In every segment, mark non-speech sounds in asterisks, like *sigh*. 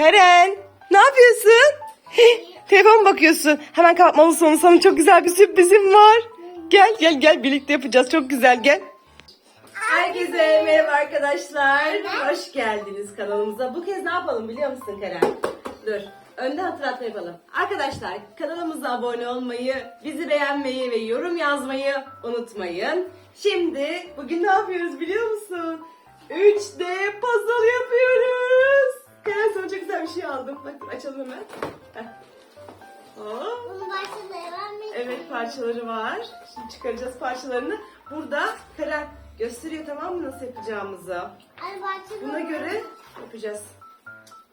Karen ne yapıyorsun? *laughs* Telefon bakıyorsun. Hemen kapatmalısın onu. Sana çok güzel bir sürprizim var. Gel gel gel birlikte yapacağız. Çok güzel gel. Herkese merhaba arkadaşlar. Hoş geldiniz kanalımıza. Bu kez ne yapalım biliyor musun Karen? Dur. Önde hatırlatma yapalım. Arkadaşlar kanalımıza abone olmayı, bizi beğenmeyi ve yorum yazmayı unutmayın. Şimdi bugün ne yapıyoruz biliyor musun? 3D puzzle yapıyoruz. Karen sana çok güzel bir şey aldım. Bak dur, açalım hemen. Heh. Hop. Bunu başlamaya vermeyin. Evet parçaları var. Şimdi çıkaracağız parçalarını. Burada Karen gösteriyor tamam mı nasıl yapacağımızı. Ay Buna göre yapacağız.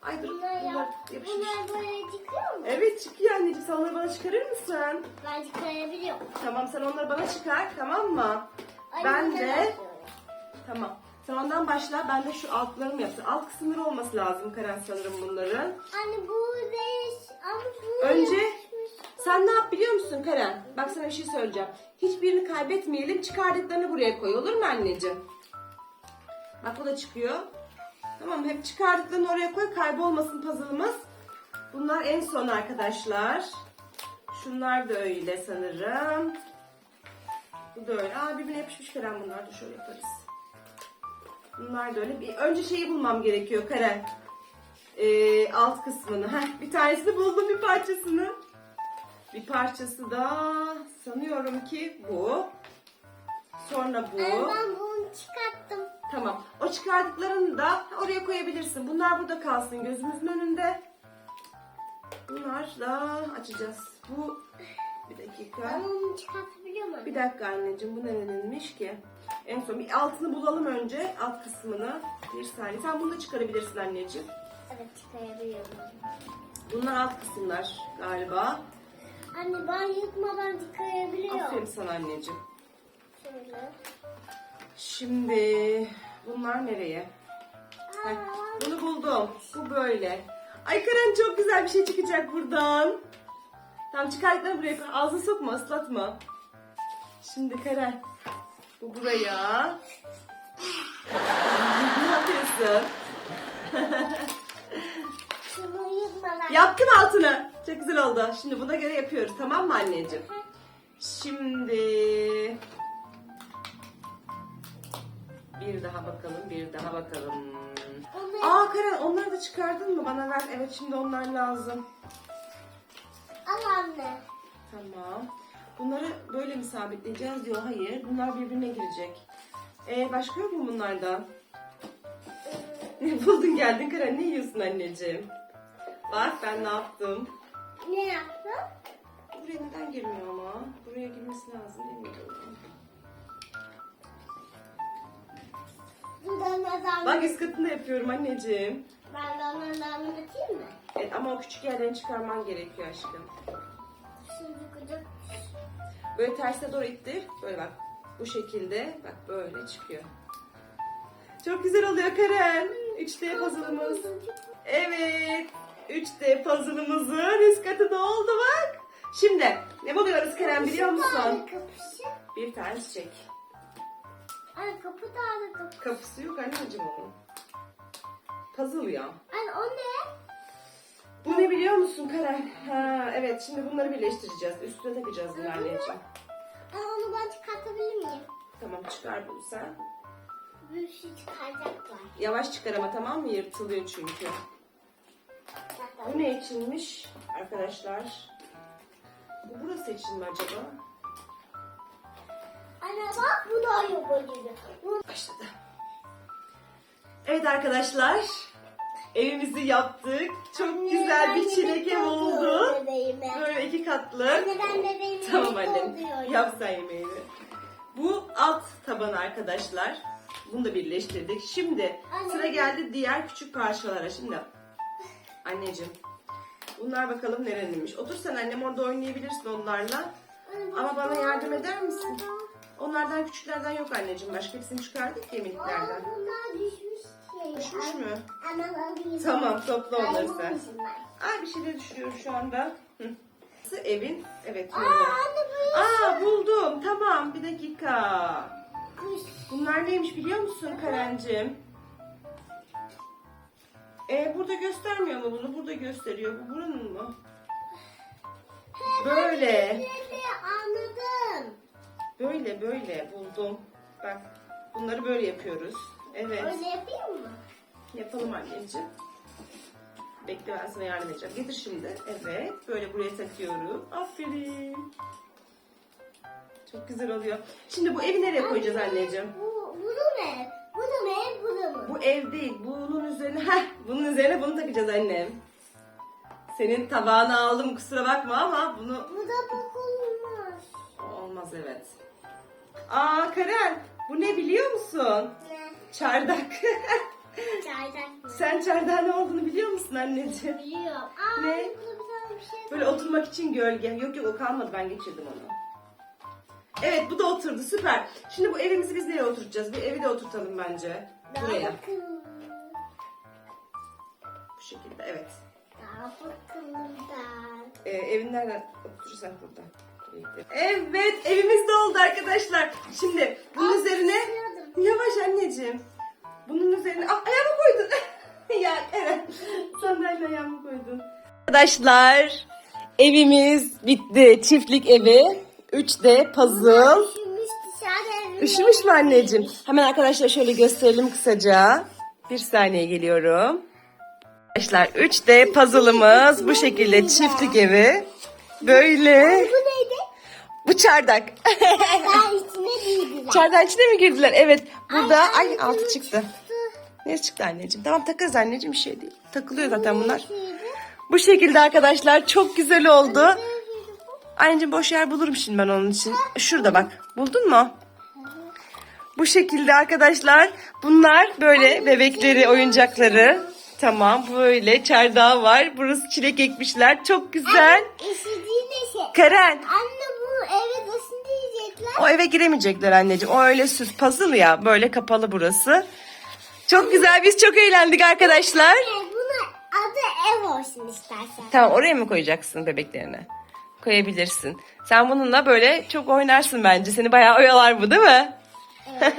Ay dur Bunlar, bunlar ya, yapışmış. bunlar böyle çıkıyor mu? Evet çıkıyor anneciğim sen onları bana çıkarır mısın? Ben çıkarabiliyorum. Tamam sen onları bana çıkar tamam mı? Ay, ben de tamam. Ondan başla ben de şu altlarımı yapayım. Alt kısımları olması lazım Karen sanırım bunların. Anne bu değiş. Ama bu Önce sen ne yap biliyor musun Karen? Bak sana bir şey söyleyeceğim. Hiçbirini kaybetmeyelim. Çıkardıklarını buraya koy. Olur mu anneciğim? Bak bu da çıkıyor. Tamam? Hep çıkardıklarını oraya koy. Kaybolmasın puzzle'ımız. Bunlar en son arkadaşlar. Şunlar da öyle sanırım. Bu da öyle. Aa birbirine yapışmış Karen bunlar da şöyle yaparız. Bunlar da öyle. Bir, önce şeyi bulmam gerekiyor Karen. Ee, alt kısmını. Heh, bir tanesini buldum bir parçasını. Bir parçası da sanıyorum ki bu. Sonra bu. ben bunu çıkarttım. Tamam. O çıkardıklarını da oraya koyabilirsin. Bunlar burada kalsın gözümüzün önünde. Bunlar da açacağız. Bu bir dakika. Ben onu çıkartabiliyor muyum? Bir dakika anneciğim bu nereninmiş ki? En son bir altını bulalım önce. Alt kısmını. Bir saniye. Sen bunu da çıkarabilirsin anneciğim. Evet çıkarabiliyorum. Bunlar alt kısımlar galiba. Anne ben yıkmadan çıkarabiliyorum. Aferin sana anneciğim. Şöyle. Şimdi bunlar nereye? Heh, bunu buldum. Bu böyle. Ay Karen çok güzel bir şey çıkacak buradan. Tamam çıkartma buraya koy. Ağzını sokma ıslatma. Şimdi Karen. Bu buraya. ne yapıyorsun? şunu. Yaptım altını. Çok güzel oldu. Şimdi buna göre yapıyoruz. Tamam mı anneciğim? Şimdi bir daha bakalım, bir daha bakalım. Aa Karen onları da çıkardın mı? Bana ver. Evet şimdi onlar lazım. al anne. Tamam. Bunları böyle mi sabitleyeceğiz diyor. Hayır. Bunlar birbirine girecek. Ee, başka yok mu bunlardan? Ne *laughs* buldun geldin Karen? Ne yiyorsun anneciğim? Bak ben ne yaptım. Ne yaptın? Buraya neden girmiyor ama? Buraya girmesi lazım değil mi? Bak üst katında yapıyorum anneciğim. Ben de onlardan anlatayım mı? Evet ama o küçük yerlerini çıkarman gerekiyor aşkım. Böyle tersine doğru ittir. Böyle bak. Bu şekilde. Bak böyle çıkıyor. Çok güzel oluyor Karen. 3D puzzle'ımız. Evet. 3D puzzle'ımızın üst katı da oldu bak. Şimdi ne buluyoruz Karen biliyor musun? Bir tane çiçek. Ay kapı da kapı. Kapısı yok anneciğim onun. Puzzle ya. Ay o ne? Bu ne biliyor musun Karen? Ha, evet şimdi bunları birleştireceğiz. Üstüne takacağız bunu anneciğim. Ay onu ben çıkartabilir miyim? Tamam çıkar bunu sen. Bir şey çıkaracaklar. Yavaş çıkar ama tamam mı? Yırtılıyor çünkü. Bu ne içinmiş arkadaşlar? Bu burası için mi acaba? Anne bak bu da yok gibi. Bu Başladı. Evet arkadaşlar. Evimizi yaptık. Çok güzel bir çilek ev oldu. Böyle iki katlı. Anne ben bebeğimi Tamam annem. Yap sen yemeğini. Bu alt taban arkadaşlar. Bunu da birleştirdik. Şimdi Anne. sıra geldi diğer küçük parçalara. Şimdi anneciğim. Bunlar bakalım nereninmiş. Otur sen annem orada oynayabilirsin onlarla. Anne, Ama bana yardım eder misin? Onlardan küçüklerden yok anneciğim. Başka hepsini çıkardık ya miniklerden. Şey. Hemen alayım. Tamam topla onları sen. Ay bir şeyler düşürüyor şu anda. Hı. Evin evet. Aa buldum. Tamam bir dakika. Bunlar neymiş biliyor musun Karencim? Ee, burada göstermiyor mu bunu? Burada gösteriyor. Bu buranın mı? Böyle. Böyle anladım. Böyle böyle buldum. Bak bunları böyle yapıyoruz. Evet. Öyle yapayım mı? Yapalım anneciğim. Bekle ben sana yardım edeceğim. Getir şimdi. Evet. Böyle buraya takıyorum. Aferin. Çok güzel oluyor. Şimdi bu evi nereye koyacağız anneciğim? Bu, bu da ne? Bu da ne? Bu da mı? Bu ev değil. Bunun üzerine, heh, bunun üzerine bunu takacağız annem. Senin tabağını aldım kusura bakma ama bunu Bu da bakılmaz. olmaz evet. Aa Karen bu ne biliyor musun? Ne? Çardak. *laughs* Çaydak mı? Sen çardağın ne olduğunu biliyor musun anneciğim? Biliyorum. Aa, Ne? bir şey Böyle oturmak için gölge. Yok yok o kalmadı ben geçirdim onu. Evet bu da oturdu süper. Şimdi bu evimizi biz nereye oturtacağız? Bir evi de oturtalım bence. Daha Buraya. bakın. Bu şekilde evet. Daha bakın buradan. Ee, evin nereden oturursak burada. Evet evimiz de oldu arkadaşlar. Şimdi bunun üzerine yavaş anneciğim. Bunun üzerine ah, ayağımı koydun. *laughs* ya evet sandalye ayağımı koydun. Arkadaşlar evimiz bitti. Çiftlik evi. 3D puzzle. Üşümüş dışarıda evin Üşümüş mü anneciğim? Hemen arkadaşlar şöyle gösterelim kısaca. Bir saniye geliyorum. Arkadaşlar 3D puzzle'ımız bu şekilde çiftlik evi. Böyle. Bu çardak. Daha içine. Çardağın içine mi girdiler? Evet. Burada Ay, ay, ay, altı çıktı. Ne çıktı anneciğim? Tamam takarız anneciğim bir şey değil. Takılıyor zaten bunlar. Neydi? Bu şekilde arkadaşlar çok güzel oldu. Anneciğim boş yer bulurum şimdi ben onun için. Şurada bak. Buldun mu? Bu şekilde arkadaşlar bunlar böyle bebekleri, oyuncakları. Tamam böyle çardağı var. Burası çilek ekmişler. Çok güzel. Şey. Karen Anne eve nasıl diyecekler? o eve giremeyecekler anneciğim. O öyle süs puzzle ya. Böyle kapalı burası. Çok güzel. Biz çok eğlendik arkadaşlar. Buna adı ev olsun istersen. Tamam oraya mı koyacaksın bebeklerine? Koyabilirsin. Sen bununla böyle çok oynarsın bence. Seni bayağı oyalar bu değil mi? *laughs*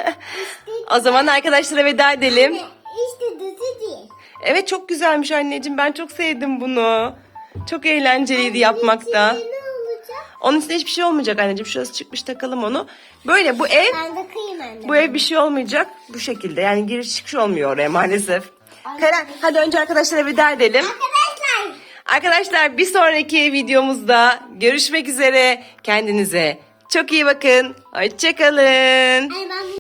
o zaman arkadaşlara veda edelim. Anne işte düzü değil. Evet çok güzelmiş anneciğim. Ben çok sevdim bunu. Çok eğlenceliydi yapmakta. Onun içinde hiçbir şey olmayacak anneciğim. Şurası çıkmış takalım onu. Böyle bu ev Ben de kıyım anne. bu ev bir şey olmayacak. Bu şekilde yani giriş çıkış olmuyor oraya maalesef. Karen hadi önce arkadaşlara veda edelim. Arkadaşlar. Arkadaşlar bir sonraki videomuzda görüşmek üzere. Kendinize çok iyi bakın. Hoşçakalın. Ay ben